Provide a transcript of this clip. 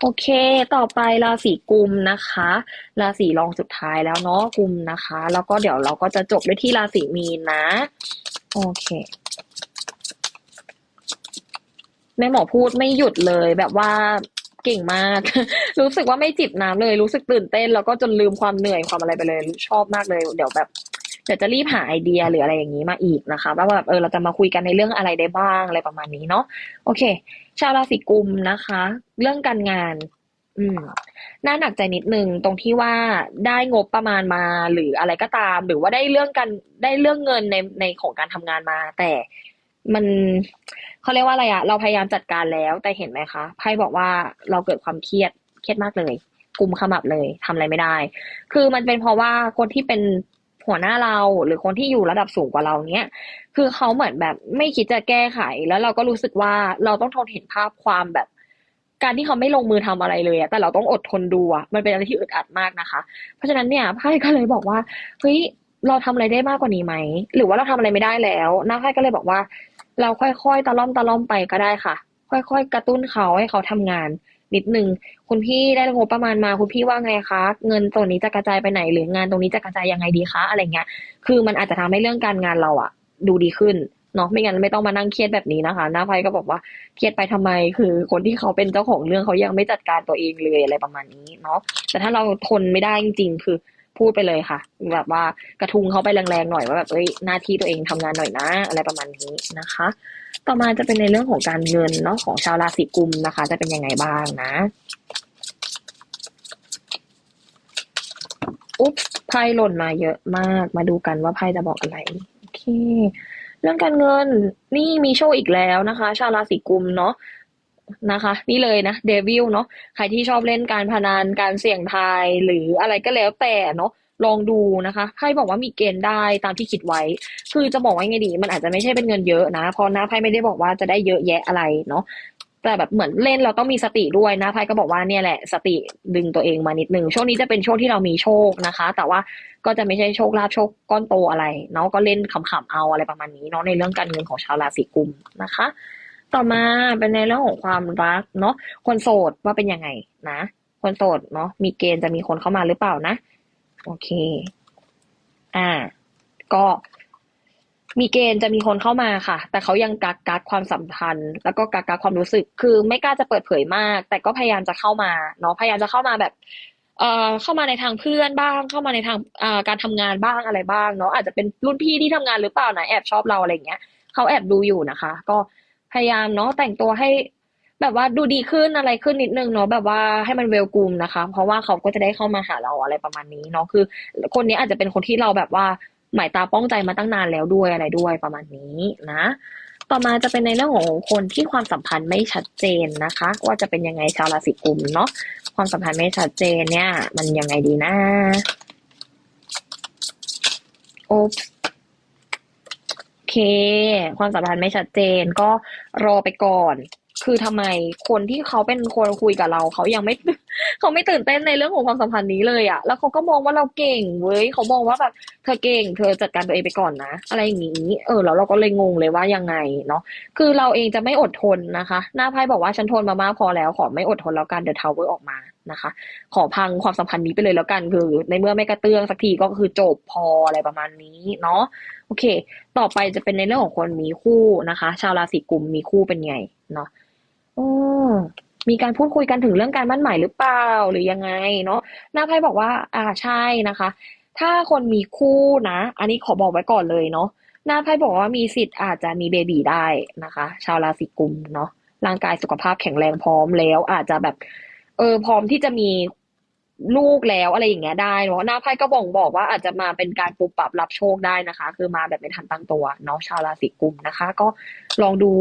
โอเค ต่อไปราศีกุมนะคะ ราศีรองสุดท้ายแล้วเนาะกุมนะคะ แล้วก็เดี๋ยวเราก็จะจบด้วยที่ราศีมีนนะ โอเค แม่หมอพูดไม่หยุดเลยแบบว่าเก่งมาก รู้สึกว่าไม่จิบน้ำเลย รู้สึกตื่นเต้น แล้วก็จนลืมความเหนื่อยความอะไรไปเลย ชอบมากเลย เดี๋ยวแบบ ดี๋ยวจะรีบหาไอเดียหรืออะไรอย่างนี้มาอีกนะคะว่าแบบเออเราจะมาคุยกันในเรื่องอะไรได้บ้างอะไรประมาณนี้เนาะโอเค ชาวราศีกุมนะคะ เรื่องการงาน อืมน่าหนักใจนิดนึงตรงที่ว่าได้งบประมาณมาหรืออะไรก็ตาม หรือว่าได้เรื่องการได้เรื่องเงินในในของการทำงานมา แต่มันเขาเรียกว่าอะไรอะเราพยายามจัดการแล้วแต่เห็นไหมคะไพ่บอกว่าเราเกิดความเครียดเครียดมากเลยกุมขมับเลยทำอะไรไม่ได้ คือมันเป็นเพราะว่าคนที่เป็น หัวหน้าเราหรือคนที่อยู่ระดับสูงกว่าเราเนี้ย คือเขาเหมือนแบบไม่คิดจะแก้ไข แล้วเราก็รู้สึกว่าเราต้องทนเห็นภาพความแบบ การที่เขาไม่ลงมือทำอะไรเลยอะแต่เราต้องอดทนดูอะมันเป็นอะไรที่อึดอัดมากนะคะ เพราะฉะนั้นเนี่ยไพ่ก็เลยบอกว่าเฮ้ยเราทำอะไรได้มากกว่านี้ไหม หรือว่าเราทำอะไรไม่ได้แล้วน้าไพ่ก็เลยบอกว่า เราค่อยๆตะล่อมตะล่อมไปก็ได้ค่ะ ค่อย ๆ กระตุ้นเขาให้เขาทำงาน นิดนึงคุณพี่ได้งบประมาณมาคุณพี่ว่าไงคะ เงินตัวนี้จะกระจายไปไหน หรืองานตรงนี้จะกระจายยังไงดีคะอะไรเงี้ย คือมันอาจจะทำให้เรื่องการงานเราอะดูดีขึ้นเนาะไม่งั้นไม่ต้องมานั่งเครียดแบบนี้นะคะหน้าไพ่ก็บอกว่าเครียดไปทำไม คือคนที่เขาเป็นเจ้าของเรื่องเขายังไม่จัดการตัวเองเลยอะไรประมาณนี้เนาะแต่ถ้าเราทนไม่ได้จริงๆคือ พูดไปเลยค่ะ แบบว่ากระทุงเขาไปแรงๆหน่อยว่าแบบเอ้ยหน้าที่ตัวเองทำงานหน่อยนะ อะไรประมาณนี้นะคะ ต่อมาจะเป็นในเรื่องของการเงินเนาะของชาวราศีกุมนะคะ จะเป็นยังไงบ้างนะอุ๊บไพ่หล่นมาเยอะมาก มาดูกันว่าไพ่จะบอกอะไรโอเค เรื่องการเงินนี่มีโชคอีกแล้วนะคะ ชาวราศีกุมเนาะ นะคะ นี่เลยนะเดวิลเนาะใครที่ชอบเล่นการพนันการเสี่ยงทายหรืออะไรก็แล้วแต่เนาะลองดูนะคะไพ่บอกว่ามีเกณฑ์ได้ตามที่คิดไว้ คือจะบอกว่าไงดี มันอาจจะไม่ใช่เป็นเงินเยอะนะ เพราะหน้าไพ่ไม่ได้บอกว่าจะได้เยอะแยะอะไรเนาะแต่แบบเหมือนเล่นเราต้องมีสติด้วยนะไพ่ก็บอกว่าเนี่ยแหละ สติดึงตัวเองมานิดนึงช่วงนี้จะเป็นช่วงที่เรามีโชคนะคะ แต่ว่าก็จะไม่ใช่โชคลาภโชคก้อนโตอะไรเนาะก็เล่นขำๆเอาอะไรประมาณนี้เนาะในเรื่องการเงินของชาวราศีกุมนะคะ ต่อมาเป็นในเรื่องของความรักเนาะคนโสดว่าเป็นยังไงนะ คนโสดเนาะมีเกณฑ์จะมีคนเข้ามาหรือเปล่านะ โอเค อ่า ก็มีเกณฑ์จะมีคนเข้ามาค่ะ แต่เขายังกักกักความสัมพันธ์ แล้วก็กักกักความรู้สึก คือไม่กล้าจะเปิดเผยมาก แต่ก็พยายามจะเข้ามา เนาะ พยายามจะเข้ามาแบบ เอ่อ เข้ามาในทางเพื่อนบ้าง เข้ามาในทางอ่าการทำงานบ้างอะไรบ้าง เนาะ อาจจะเป็นรุ่นพี่ที่ทำงานหรือเปล่านะ แอบชอบเราอะไรเงี้ย เขาแอบดูอยู่นะคะ ก็ พยายามเนาะแต่งตัวให้แบบว่าดูดีขึ้นอะไรขึ้นนิดนึงเนาะแบบว่าให้มันเวลกูมนะคะ เพราะว่าเขาก็จะได้เข้ามาหาเราอะไรประมาณนี้เนาะคือ คนนี้อาจจะเป็นคนที่เราแบบว่าหมายตาป้องใจมาตั้งนานแล้วด้วยอะไรด้วยประมาณนี้นะ ต่อมาจะเป็นในเรื่องของคนที่ความสัมพันธ์ไม่ชัดเจนนะคะ ว่าจะเป็นยังไงชาวราศีกุมเนาะความสัมพันธ์ไม่ชัดเจนเนี่ย มันยังไงดีนะโอ เค ความสัมพันธ์ไม่ชัดเจน ก็รอไปก่อน คือทำไมคนที่เขาเป็นคนคุยกับเรา เขายังไม่เขาไม่ตื่นเต้นในเรื่องของความสัมพันธ์นี้เลยอะแล้วเขาก็มองว่าเราเก่งเว้ยเขามองว่าแบบเธอเก่ง เธอจัดการตัวเองไปก่อนนะ อะไรอย่างนี้ เออแล้วเราก็เลยงงเลยว่ายังไงเนาะคือเราเองจะไม่อดทนนะคะ หน้าไพ่บอกว่าฉันทนมามากพอแล้วขอไม่อดทนแล้วกันเดอะทาวเวอร์ออกมา นะคะ ขอพังความสัมพันธ์นี้ไปเลยแล้วกันคือ ในเมื่อไม่กระเตื้องสักทีก็คือจบพออะไรประมาณนี้เนาะโอเค ต่อไปจะเป็นในเรื่องของคนมีคู่นะคะ ชาวราศีกุมมีคู่เป็นไงเนาะอืมมีการพูดคุยกันถึงเรื่องการมั่นหมายหรือเปล่าหรือยังไงเนาะหน้าไพ่บอกว่า อ่าใช่นะคะ ถ้าคนมีคู่นะ อันนี้ขอบอกไว้ก่อนเลยเนาะหน้าไพ่บอกว่ามีสิทธิ์อาจจะมีเบบีได้นะคะ ชาวราศีกุมเนาะร่างกายสุขภาพแข็งแรงพร้อมแล้ว อาจจะแบบ เออพร้อมที่จะมีลูกแล้วอะไรอย่างเงี้ยได้เนาะหน้าไพ่ก็บ่งบอกว่าอาจจะมาเป็นการปรับปรับรับโชคได้นะคะ คือมาแบบไม่ทันตั้งตัวเนาะชาวราศีกุมนะคะ ก็ลองดู